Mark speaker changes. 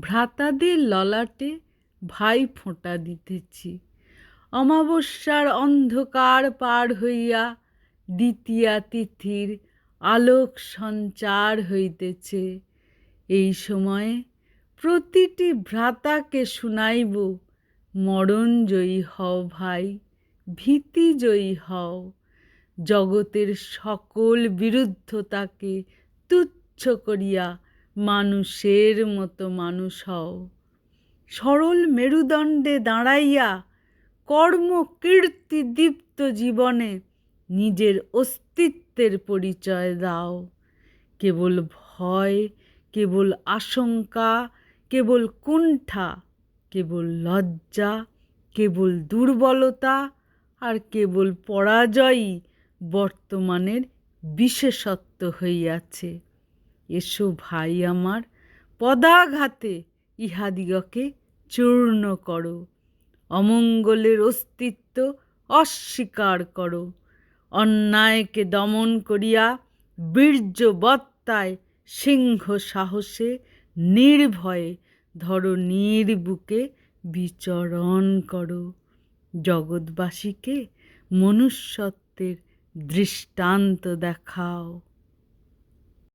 Speaker 1: ভ্রাতাদের ললাটে ভাই ফোঁটা দিতেছি। অমাবস্যার অন্ধকার পার হইয়া দ্বিতীয়া তিথির আলোক সঞ্চার হইতেছে। এই সময়ে প্রতিটি ভ্রাতাকে শুনাইব, মরণ জয়ী হও ভাই, ভীতি জয়ী হও। জগতের সকল বিরুদ্ধতাকে তুচ্ছ করিয়া মানুষের মতো মানুষ হও। সরল মেরুদণ্ডে দাঁড়াইয়া কর্ম কীর্তি দীপ্ত জীবনে নিজের অস্তিত্বের পরিচয় দাও। কেবল ভয়, কেবল আশঙ্কা, কেবল কুণ্ঠা, কেবল লজ্জা, কেবল দুর্বলতা আর কেবল পরাজয়ই বর্তমানের বিশেষত্ব হইয়াছে। এসো ভাই আমার, পদাঘাতে ইহাদিগকে চূর্ণ করো। অমঙ্গলের অস্তিত্ব অস্বীকার করো। অন্যায়কে দমন করিয়া বীর্যবত্তায় সিংহ সাহসে নির্ভয়ে ধরণীর বুকে বিচরণ করো। জগৎবাসীকে মনুষ্যত্বের দৃষ্টান্ত দেখাও।